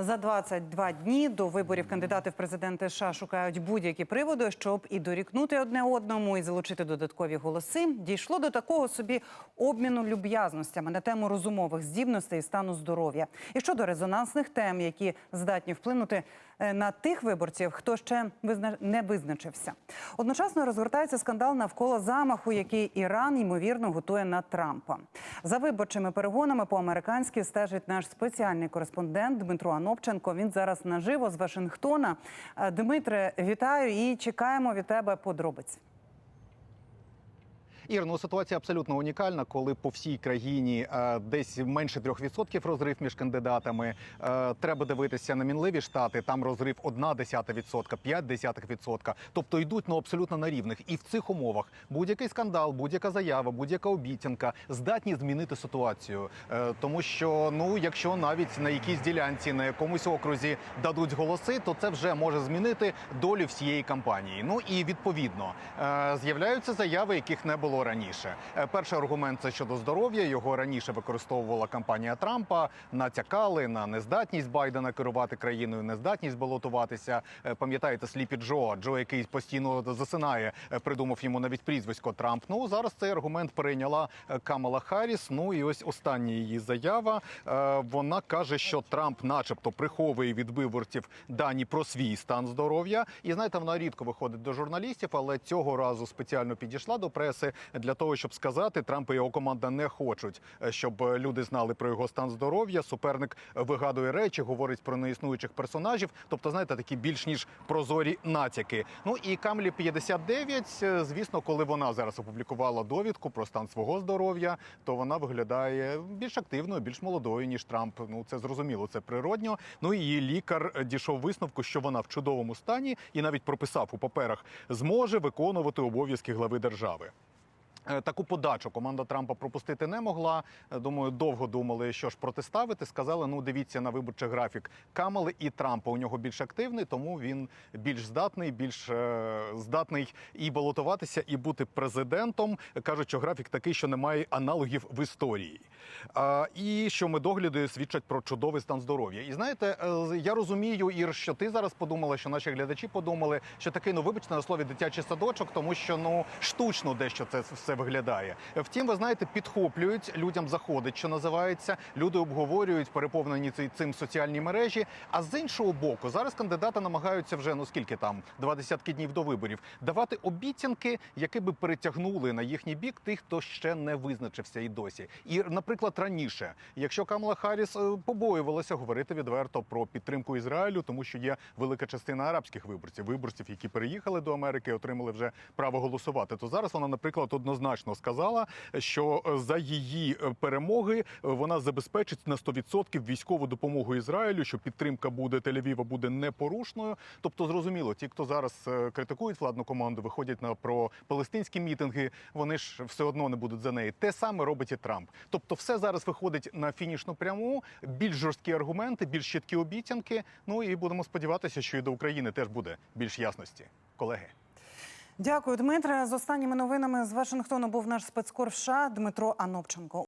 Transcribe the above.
За 22 дні до виборів кандидати в президенти США шукають будь-які приводи, щоб і дорікнути одне одному, і залучити додаткові голоси. Дійшло до такого собі обміну люб'язностями на тему розумових здібностей і стану здоров'я. І щодо резонансних тем, які здатні вплинути е, на тих виборців, хто ще не визначився. Одночасно розгортається скандал навколо замаху, який Іран ймовірно готує на Трампа. За виборчими перегонами по-американськи стежить наш спеціальний кореспондент Дмитро Анопченко. Він зараз наживо з Вашингтона. Е, Дмитре, вітаю і чекаємо від тебе подробиць. Ір, ну ситуація абсолютно унікальна, коли по всій країні е, десь менше 3% розрив між кандидатами. Е, треба дивитися на мінливі штати. Там розрив 1,1%, 0,5%. Тобто йдуть ну абсолютно на рівних. І в цих умовах будь-який скандал, будь-яка заява, будь-яка обіцянка здатні змінити ситуацію. Е, тому що ну, якщо навіть на якійсь ділянці, на якомусь окрузі дадуть голоси, то це вже може змінити долю всієї кампанії. Ну і відповідно е, з'являються заяви, яких не було раніше. Е, Перший аргумент це щодо здоров'я. Його раніше використовувала кампанія Трампа. Натякали на нездатність Байдена керувати країною, нездатність балотуватися. Е, Пам'ятаєте, Сліпі Джо, Джо, який постійно засинає, е, придумав йому навіть прізвисько Трамп. Ну зараз цей аргумент перейняла е, Камала Харріс. Ну і ось остання її заява. Вона каже, що Трамп, начебто, приховує від виборців дані про свій стан здоров'я. І знаєте, вона рідко виходить до журналістів, але цього разу спеціально підійшла до преси для того, щоб сказати, Трамп і його команда не хочуть, е, щоб е, люди знали про його стан здоров'я. Суперник вигадує речі, говорить про неіснуючих персонажів. Тобто, знаєте, такі більш ніж прозорі натяки. Ну і Камлі 59, е, звісно, коли вона зараз опублікувала довідку про стан свого здоров'я, то вона виглядає більш активною, більш молодою ніж Трамп. Ну це зрозуміло, це природньо. Ну і її лікар е, дійшов висновку, що вона в чудовому стані, і навіть прописав у паперах, зможе виконувати обов'язки глави держави. Е, Таку подачу команда Трампа пропустити не могла. Е, Думаю, довго думали, що ж протиставити. Сказали: ну дивіться на виборчий графік Камали і Трампа. У нього більш активний, тому він більш здатний, більш е, здатний і балотуватися, і бути президентом. Кажуть, що графік такий, що немає аналогів в історії. І що медогляди свідчать про чудовий стан здоров'я. І знаєте, е, я розумію, Ір, що ти зараз подумала, що наші глядачі подумали, що такий, ну вибачте на слові дитячий садочок, тому що ну штучно дещо це все виглядає. Втім, ви знаєте, підхоплюють людям заходить, що називається. Люди обговорюють переповнені цим соціальні мережі. А з іншого боку, зараз кандидати намагаються вже ну скільки там два десятки днів до виборів давати обіцянки, які би перетягнули на їхній бік тих, хто ще не визначився і досі. І, наприклад, раніше, якщо Камала Харріс е, побоювалася говорити відверто про підтримку Ізраїлю, тому що є велика частина арабських виборців, виборців, які переїхали до Америки, отримали вже право голосувати. То зараз вона, наприклад, однозначно сказала, що е, за її е, перемоги вона забезпечить на 100% військову допомогу Ізраїлю, що підтримка буде Тель-Авіва буде непорушною. Тобто, зрозуміло, ті, хто зараз критикують владну команду, виходять на про палестинські мітинги, вони ж все одно не будуть за неї. Те саме робить і Трамп. Тобто, все зараз виходить на фінішну пряму, більш жорсткі аргументи, більш чіткі обіцянки. Ну і будемо сподіватися, що і до України теж буде більш ясності, колеги. Дякую, Дмитре. З останніми новинами з Вашингтону був наш спецкор США Дмитро Анопченко.